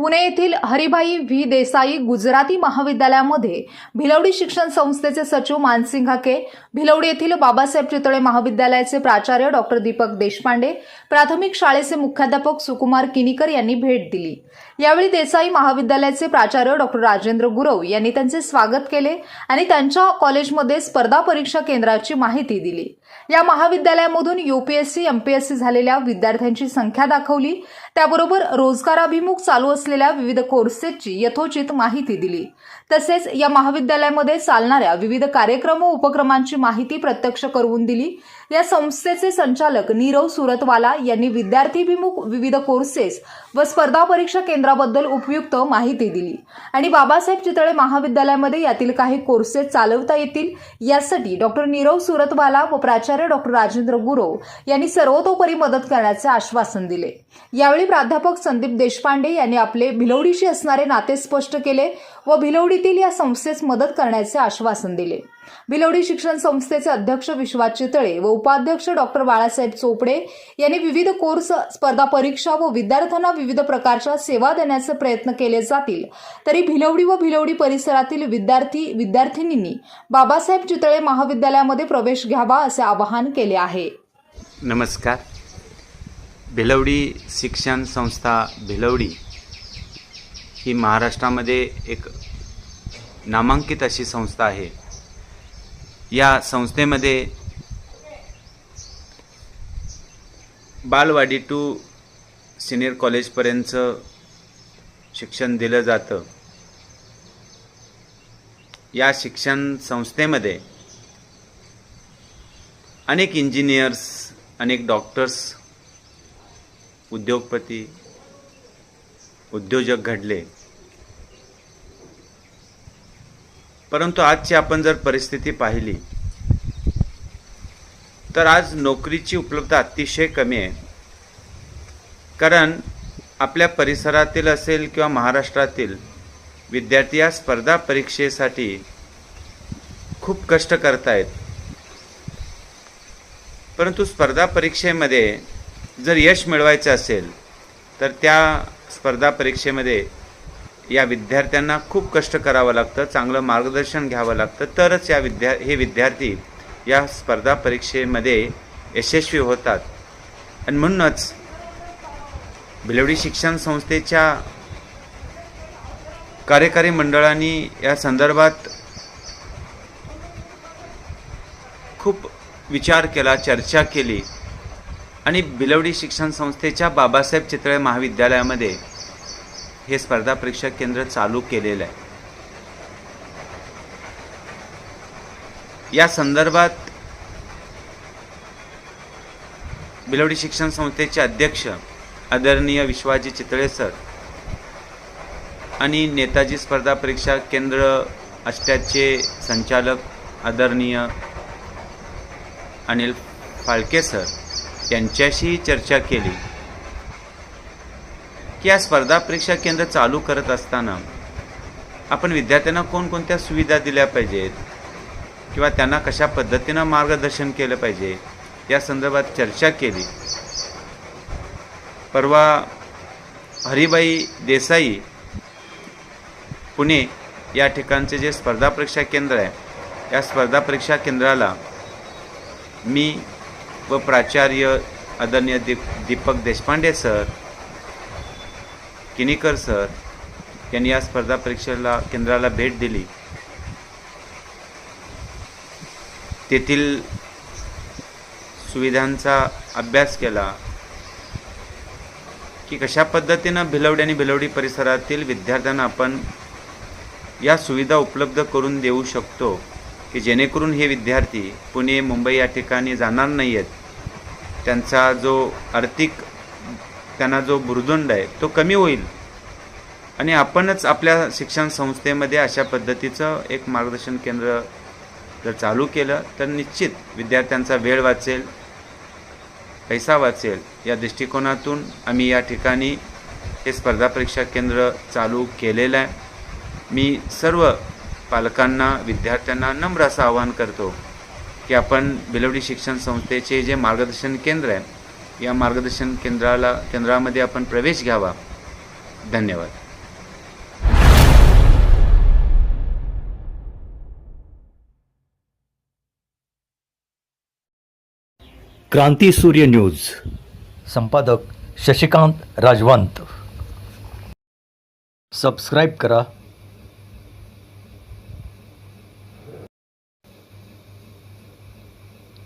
पुणे येथील हरिभाई व्ही. देसाई गुजराती महाविद्यालयामध्ये भिलवडी शिक्षण संस्थेचे सचिव मानसिंग हाके भिलवडी येथील बाबासाहेब चितळे महाविद्यालयाचे प्राचार्य डॉक्टर दीपक देशपांडे प्राथमिक शाळेचे मुख्याध्यापक सुकुमार किनीकर यांनी भेट दिली. यावेळी देसाई महाविद्यालयाचे प्राचार्य डॉक्टर राजेंद्र गुरव यांनी त्यांचे स्वागत केले आणि त्यांच्या कॉलेजमध्ये स्पर्धा परीक्षा केंद्राची माहिती दिली. या महाविद्यालयामधून युपीएससी एमपीएससी झालेल्या विद्यार्थ्यांची संख्या दाखवली त्याबरोबर रोजगाराभिमुख चालू असलेल्या विविध कोर्सेसची यथोचित माहिती दिली. तसेच या महाविद्यालयामध्ये चालणाऱ्या विविध कार्यक्रम व उपक्रमांची माहिती प्रत्यक्ष करून दिली. या संस्थेचे संचालक नीरव सुरतवाला यांनी विद्यार्थीभिमुख विविध कोर्सेस व स्पर्धा परीक्षा केंद्राबद्दल उपयुक्त माहिती दिली. आणि बाबासाहेब चितळे महाविद्यालयामध्ये यातील काही कोर्सेस चालवता येतील यासाठी डॉक्टर नीरव सुरतवाला व प्राचार्य डॉक्टर राजेंद्र गुरव यांनी सर्वतोपरी मदत करण्याचे आश्वासन दिले. यावेळी प्राध्यापक संदीप देशपांडे यांनी आपले भिलवडीशी असणारे नाते स्पष्ट केले व भिलवडीतील या संस्थेस मदत करण्याचे आश्वासन दिले. भिलवडी शिक्षण संस्थेचे अध्यक्ष विश्वास चितळे व उपाध्यक्ष डॉक्टर बाळासाहेब चोपडे यांनी विविध कोर्स स्पर्धा परीक्षा व विद्यार्थ्यांना विविध प्रकारच्या सेवा देण्याचे प्रयत्न केले जातील. तरी भिलवडी व भिलवडी परिसरातील विद्यार्थी विद्यार्थिनींनी बाबासाहेब चितळे महाविद्यालयामध्ये प्रवेश घ्यावा असे आवाहन केले आहे. नमस्कार. भिलवडी शिक्षण संस्था भिलवडी ही महाराष्ट्रामध्ये एक नामांकित अशी संस्था आहे. या संस्थेमध्ये बालवाडी टू सिनियर कॉलेजपर्यंतचं शिक्षण दिलं जातं. या शिक्षण संस्थेमध्ये अनेक इंजिनियर्स अनेक डॉक्टर्स उद्योगपती उद्योजक घडले. परंतु आजची आपण जर परिस्थिती पाहिली तर आज नोकरीची उपलब्धता अतिशय कमी आहे. कारण आपल्या परिसरातील असेल किंवा महाराष्ट्रातील विद्यार्थी या स्पर्धा परीक्षेसाठी खूप कष्ट करतायत. परंतु स्पर्धा परीक्षेमध्ये जर यश मिळवायचं असेल तर त्या स्पर्धा परीक्षेमध्ये या विद्यार्थ्यांना खूप कष्ट करावं लागतं चांगलं मार्गदर्शन घ्यावं लागतं. तरच या विद्या हे विद्यार्थी या स्पर्धा परीक्षेमध्ये यशस्वी होतात. आणि म्हणूनच भिलवडी शिक्षण संस्थेच्या कार्यकारी मंडळांनी या संदर्भात खूप विचार केला चर्चा केली. आणि बिलवडी शिक्षण संस्थेच्या बाबासाहेब चितळे महाविद्यालयामध्ये हे स्पर्धा परीक्षा केंद्र चालू केलेलं आहे. या संदर्भात बिलवडी शिक्षण संस्थेचे अध्यक्ष आदरणीय विश्वाजी चितळे सर आणि नेताजी स्पर्धा परीक्षा केंद्र अष्ट्याचे संचालक आदरणीय अनिल फाळके सर यांच्याशी चर्चा केली. की या स्पर्धा परीक्षा केंद्र चालू करत असताना आपण विद्यार्थ्यांना कोणकोणत्या सुविधा दिल्या पाहिजेत? किंवा त्यांना कशा पद्धतीनं मार्गदर्शन केलं पाहिजे? या संदर्भात चर्चा केली. परवा हरिबाई देसाई पुणे या ठिकाणचे जे स्पर्धा परीक्षा केंद्र आहे या स्पर्धा परीक्षा केंद्राला मी व प्राचार्य आदरणीय दीप दीपक देशपांडे सर किनीकर सर यांनी या स्पर्धा परीक्षेला केंद्राला भेट दिली. तेथील सुविधांचा अभ्यास केला की कशा पद्धतीनं भिलवडी आणि भिलवडी परिसरातील विद्यार्थ्यांना आपण या सुविधा उपलब्ध करून देऊ शकतो की जेणेकरून हे विद्यार्थी पुणे मुंबई या ठिकाणी जाणार नाही आहेत त्यांचा जो आर्थिक त्यांना जो बुरदंड आहे तो कमी होईल. आणि आपणच आपल्या शिक्षण संस्थेमध्ये अशा पद्धतीचं एक मार्गदर्शन केंद्र जर चालू केलं तर निश्चित विद्यार्थ्यांचा वेळ वाचेल पैसा वाचेल. या दृष्टिकोनातून आम्ही या ठिकाणी हे स्पर्धा परीक्षा केंद्र चालू केलेलं आहे. मी सर्व पालकांना विद्यार्थ्यांना नम्र असं आवाहन करतो. की आपण बिलवडी शिक्षण संस्थेचे जे मार्गदर्शन केंद्र आहे या मार्गदर्शन केंद्राला केंद्रामध्ये आपण प्रवेश घ्यावा. धन्यवाद. क्रांती सूर्य न्यूज. संपादक शशिकांत राजवंत. सबस्क्राईब करा.